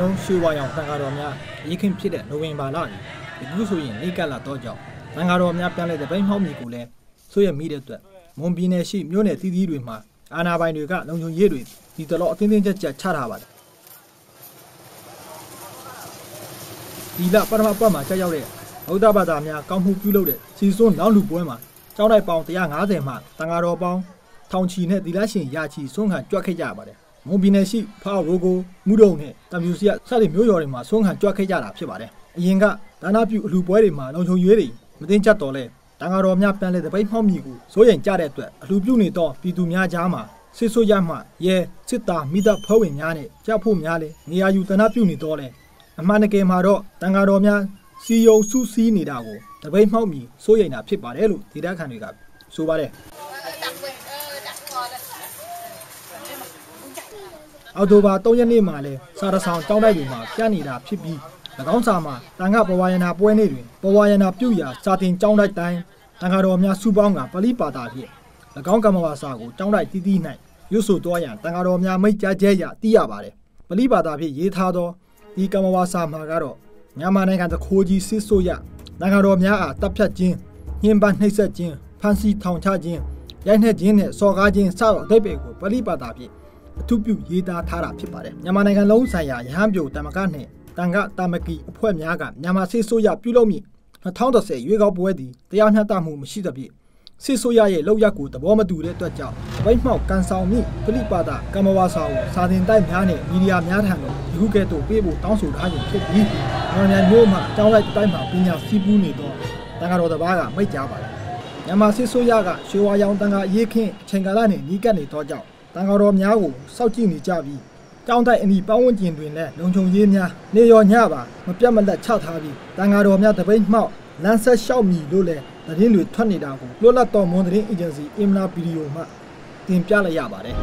လုံးရွှေဝါရောင်တန်ဃာတော်များရေးခင်ဖြစ်တဲ့နိုဝင်ဘာလကြီးအခုဆိုရင်နေကလာတော့ကြောင့်တန်ဃာတော်များပြန်လဲတဲ့ပိန်းဟောက်မြေကိုလည်းဆိုရမိတဲ့အတွက်မွန်ပြည်နယ်ရှိမြို့နယ်တည်တည်တွေမှာအာနာပိုင်တွေကလုံခြုံရေးတွေဒီတလောအတင်းတင်းကြပ်ကြပ်ချထားပါတယ်ဒီလပထမပတ်မှာကြောက်ရောက်တဲ့ဗုဒ္ဓဘာသာများကောင်းမှုပြုလုပ်တဲ့စီစွန်းနောက်လူပွဲမှာကျောင်းတိုက်ပေါင်း150မှတန်ဃာတော်ပေါင်းထောင်ချီနဲ့သီလရှင်ရာချီစွန့်ခံကြွက်ခဲ့ကြပါတယ် မွန်ပြည်နယ်ရှိဖာရိုကိုမူဒုံနဲ့တမ်ပြူစီကစတဲ့မျိုးရော်တွေမှာစွန့်ခံကြွက်ခဲ့ကြတာဖြစ်ပါတယ်အရင်ကဒါနာပြုအလူပွဲတွေမှာလုံခြုံရေးတွေမတင်ကြတ်တော်လဲတန်ဃာတော်များပြန်လဲတပိတ်မှောက်မိကိုစိုးရင်ကြတဲ့အတွက်အလူပြုနေတော့ပြည်သူများကြားမှာစစ်ဆိုးရမှရဲစစ်သားမိသားဖွဲ့ဝင်များနဲ့ကြောက်ဖို့များလဲနေရာယူတနာပြုနေတော့လဲအမှန်တကယ်မှာတော့တန်ဃာတော်များစီယုံစုစည်းနေတာကိုတပိတ်မှောက်မိစိုးရိမ်တာဖြစ်ပါတယ်လို့ဒေသခံတွေကဆိုပါတယ် အော်တိုဘာ3ရက်နေ့မှာလဲစာရဆောင်တောင်းတိုက်တွေမှာပြနေတာဖြစ်ပြီး၎င်းစာမှာတန်ခါပဝါယနာပွဲနေ့တွင်ပဝါယနာပြုရာစာတင်ကျောင်းတိုက်တိုင်းတန်ခါတော်များစုပေါင်းကပလိပါတာဖြင့်၎င်းကမ္မဝါစာကိုကျောင်းတိုက်တီးတီး၌ရွတ်ဆိုသွားရန်တန်ခါတော်များမိတ်ကြားကျဲရသိရပါတယ်ပလိပါတာဖြင့်ရေးထားသောဒီကမ္မဝါစာမှာကတော့မြန်မာနိုင်ငံတခိုးကြီးစစ်ဆိုးရတန်ခါတော်များအားတပ်ဖြတ်ခြင်းညှဉ်းပန်းနှိပ်စက်ခြင်းဖမ်းဆီးထောင်ချခြင်းရိုက်နှက်ခြင်းနဲ့စော်ကားခြင်းစသောအဓိပ္ပာယ်ကိုပလိပါတာဖြင့် အထူးပြုရေးသားထားတာဖြစ်ပါတယ်မြန်မာနိုင်ငံလုံးဆိုင်ရာရဟန်းပြိုတမကနဲ့တန်ခတာမကီအဖွဲ့များကမြန်မာစစ်ဆိုးရပြုလုပ်မည်2010ရွေးကောက်ပွဲသည်တရားမျှတမှုမရှိသဖြင့်စစ်ဆိုးရရဲ့လောက်ရက်ကိုသဘောမတူတဲ့အတွက်ကြောင့်ဗိတ်မှောက်ကန်ဆောင်မိပလိပါဒကမ္မဝါစာကိုစာတင်တိုက်များနဲ့မီဒီယာများထံသို့ဒီခုကဲ့သို့ပေးဖို့တောင်းဆိုထားခြင်းဖြစ်ပြီးနိုင်ငံမျိုးမှာအကြောင်းလိုက်တိုင်းမှာပညာစီးပူးနေသောတန်ဃာတော်တစ်ပါးကမိတ်ကြားပါတယ်မြန်မာစစ်ဆိုးရကရွှေဝါရောင်တန်ဃာအရေးခင်းအချိန်ကာလနှင့်နီးကပ်နေသောကြောင့် တန်ဃာတော်များကိုစောင့်ကြည့်နေကြပြီးတောင်းတိုက်အနီးပတ်ဝန်းကျင်တွင်လည်းလုံခြုံရေးများနေရောညပါမပြတ်မလက်ချထားပြီးတန်ဃာတော်များတပိတ်မှောက်လမ်းဆက်လျှောက်မီလို့လည်းသတင်းတွေထွက်နေတာကိုလွတ်လပ်တော်မွန်သတင်းအေဂျင်စီအင်မနာဗီဒီယိုမှတင်ပြလိုက်ရပါတယ်